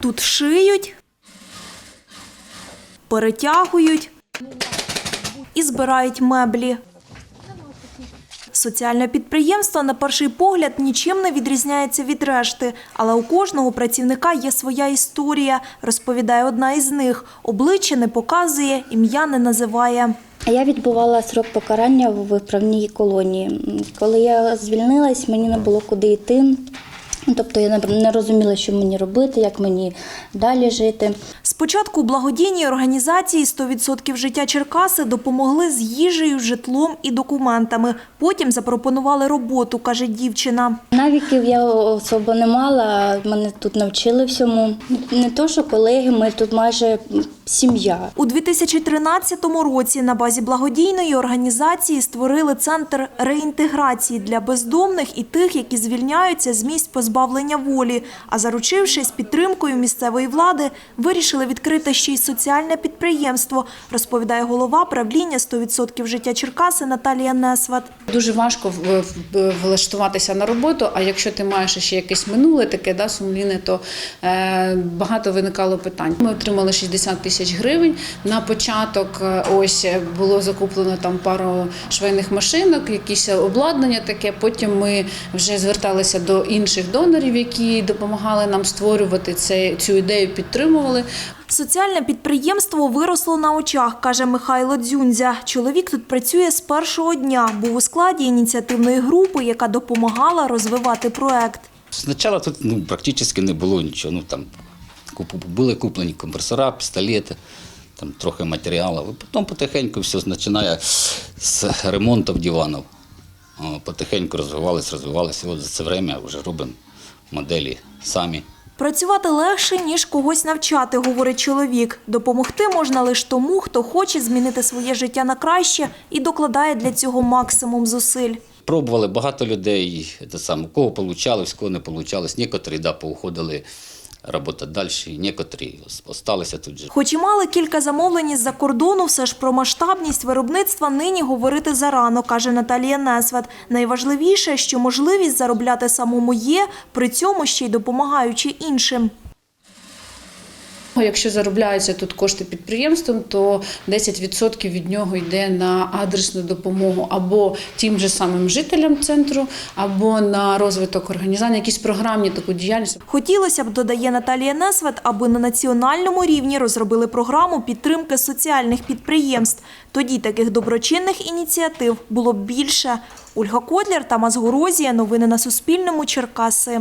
Тут шиють, перетягують і збирають меблі. Соціальне підприємство на перший погляд нічим не відрізняється від решти, але у кожного працівника є своя історія, розповідає одна із них. Обличчя не показує, ім'я не називає. Я відбувала срок покарання в виправній колонії. Коли я звільнилась, мені не було куди йти. Тобто я не- розуміла, що мені робити, як мені далі жити. Спочатку благодійній організації «100% життя Черкаси допомогли з їжею, житлом і документами. Потім запропонували роботу, каже дівчина. Навиків я особо не мала, мене тут навчили всьому. Не то, що колеги, ми тут майже сім'я. У 2013 році на базі благодійної організації створили центр реінтеграції для бездомних і тих, які звільняються з місць позбавлення волі. А заручившись підтримкою місцевої влади, вирішили відкрити ще й соціальне підприємство, розповідає голова правління «100% життя Черкаси Наталія Несват. Дуже важко влаштуватися на роботу. А якщо ти маєш ще якесь минуле таке, да, сумлінне, то е, багато виникало питань. Ми отримали 60 тисяч гривень. На початок е, ось е, було закуплено там пару швейних машинок, якісь обладнання таке. Потім ми вже зверталися до інших донорів, які допомагали нам створювати це, цю ідею, підтримували. Соціальне підприємство виросло на очах, каже Михайло Дзюнзя. Чоловік тут працює з першого дня, був у складі ініціативної групи, яка допомагала розвивати проект. Спочатку тут ну, практично не було нічого. Ну, там, були куплені компресора, пістолети, там, трохи матеріалів. І потім потихеньку все починає з ремонту диванів. Потихеньку розвивалися, розвивалися. От за це время вже робимо моделі самі. Працювати легше, ніж когось навчати, говорить чоловік. Допомогти можна лише тому, хто хоче змінити своє життя на краще і докладає для цього максимум зусиль. Пробували багато людей, те саме, кого получалось, кого не получалось. Нікотрі да, поуходили роботи далі, некоторі залишилися тут же. Хоч і мали кілька замовлень із-за кордону, все ж про масштабність виробництва нині говорити зарано, каже Наталія Несвет. Найважливіше, що можливість заробляти самому є, при цьому ще й допомагаючи іншим. Якщо заробляються тут кошти підприємством, то 10% від нього йде на адресну допомогу або тим же самим жителям центру, або на розвиток організації, якісь програмні таку діяльність. Хотілося б, додає Наталія Несвет, аби на національному рівні розробили програму підтримки соціальних підприємств. Тоді таких доброчинних ініціатив було б більше. Ольга Котляр, Тамас Горозія. Новини на Суспільному. Черкаси.